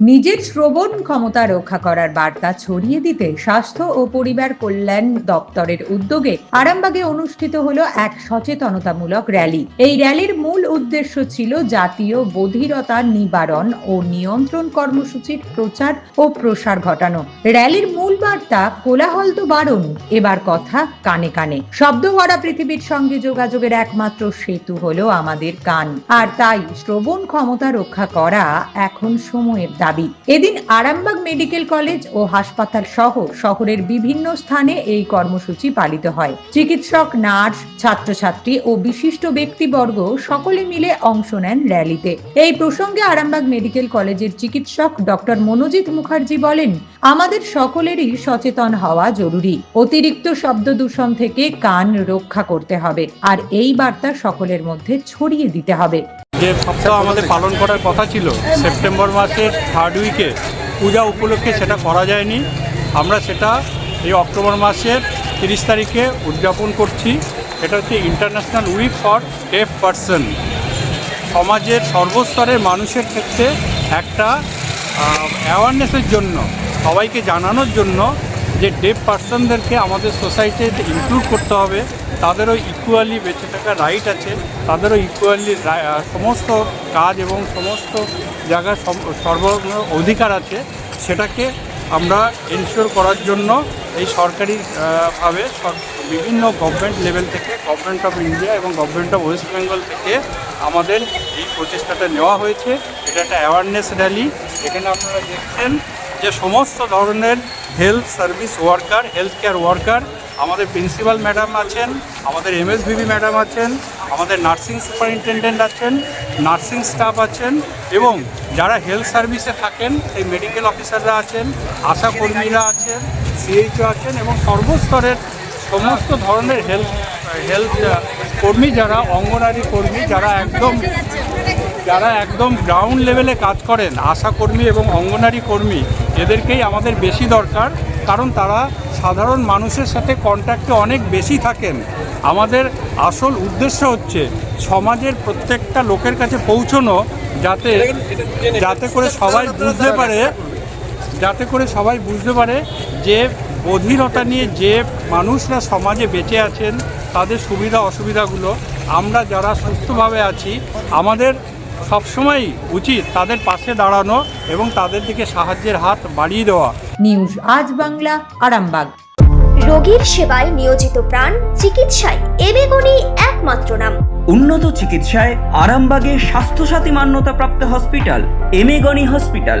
নিজের শ্রবণ ক্ষমতা রক্ষা করার বার্তা ছড়িয়ে দিতে স্বাস্থ্য ও পরিবার কল্যাণ দপ্তরের উদ্যোগে আরামবাগে অনুষ্ঠিত হলো এক সচেতনতামূলক র্যালি। এই র্যালির মূল উদ্দেশ্য ছিল জাতীয় বধিরতা নিবারণ ও নিয়ন্ত্রণ কর্মসূচির প্রচার ও প্রসার ঘটানো। র্যালির মূল বার্তা কোলাহল তো বারণ এবার কথা কানে কানে। শব্দ ভরা পৃথিবীর সঙ্গে যোগাযোগের একমাত্র সেতু হলো আমাদের কান। আর তাই শ্রবণ ক্ষমতা রক্ষা করা এখন সময়ের এদিন আরামবাগ মেডিকেল কলেজ ও হাসপাতাল সহ শহরের বিভিন্ন স্থানে এই কর্মসূচি পালিত হয়। চিকিৎসক, নার্স, ছাত্রছাত্রী ও বিশিষ্ট ব্যক্তিবর্গ সকলে মিলে অংশ নেন র্যালিতে। এই প্রসঙ্গে আরামবাগ মেডিকেল কলেজের চিকিৎসক ডক্টর মনোজিৎ মুখার্জি বলেন, আমাদের সকলেরই সচেতন হওয়া জরুরি। অতিরিক্ত শব্দ দূষণ থেকে কান রক্ষা করতে হবে, আর এই বার্তা সকলের মধ্যে ছড়িয়ে দিতে হবে। যে সপ্তাহ আমাদের পালন করার কথা ছিল, সেপ্টেম্বর মাসের থার্ড উইকে পূজা উপলক্ষে সেটা করা যায়নি। আমরা সেটা এই অক্টোবর মাসের তিরিশ তারিখে উদযাপন করছি। এটা হচ্ছে international week for deaf person সমাজের সর্বস্তরের মানুষের ক্ষেত্রে একটা অ্যাওয়ারনেসের জন্য, সবাইকে জানানোর জন্য যে ডেভ পার্সনদেরকে আমাদের সোসাইটিতে ইনক্লুড করতে হবে, তাদেরও ইকুয়ালি বেঁচে থাকার রাইট আছে, তাদেরও ইকুয়ালি সমস্ত কাজ এবং সমস্ত জায়গার সর্ব অধিকার আছে, সেটাকে আমরা এনশিওর করার জন্য এই সরকারি ভাবে বিভিন্ন গভর্নমেন্ট লেভেল থেকে গভর্নমেন্ট অফ ইন্ডিয়া এবং গভর্নমেন্ট অফ ওয়েস্ট বেঙ্গল থেকে আমাদের এই প্রচেষ্টাটা নেওয়া হয়েছে। এটা একটা অ্যাওয়ারনেস র্যালি এখানে আপনারা দেখছেন যে সমস্ত ধরনের health service worker health care worker আমাদের প্রিন্সিপাল ম্যাডাম আছেন, আমাদের এমএসভিবি ম্যাডাম আছেন, আমাদের নার্সিং সুপারিনটেন্ডেন্ট আছেন নার্সিং স্টাফ আছেন এবং যারা হেলথ সার্ভিসে থাকেন সেই মেডিকেল অফিসাররা আছেন, আশা কর্মীরা আছেন সিএইচও আছেন এবং সর্বস্তরের সমস্ত ধরনের হেলথ হেলথ কর্মী যারা অঙ্গনারী কর্মী, যারা একদম যারা একদম গ্রাউন্ড লেভেলে কাজ করেন, আশা কর্মী এবং অঙ্গনারী কর্মী এদেরকেই আমাদের বেশি দরকার কারণ তারা সাধারণ মানুষের সাথে কন্ট্যাক্টে অনেক বেশি থাকেন। আমাদের আসল উদ্দেশ্য হচ্ছে সমাজের প্রত্যেকটা লোকের কাছে পৌঁছনো যাতে যাতে করে সবাই বুঝতে পারে যাতে করে সবাই বুঝতে পারে যে বধিরতা নিয়ে যে মানুষরা সমাজে বেঁচে আছেন তাদের সুবিধা অসুবিধাগুলো আমরা যারা সুস্থভাবে আছি আমাদের সবসময়ই উচিত তাদের পাশে দাঁড়ানো এবং তাদের দিকে সাহায্যের হাত বাড়িয়ে দেওয়া। নিউজ আজ বাংলা আরামবাগ। রোগীর সেবায় নিয়োজিত প্রাণ চিকিৎসায় এবেগুনি একমাত্র নাম। উন্নত চিকিৎসায় আরামবাগে স্বাস্থ্যসাথী মান্যতাপ্রাপ্ত হসপিটাল এমেগনি হসপিটাল।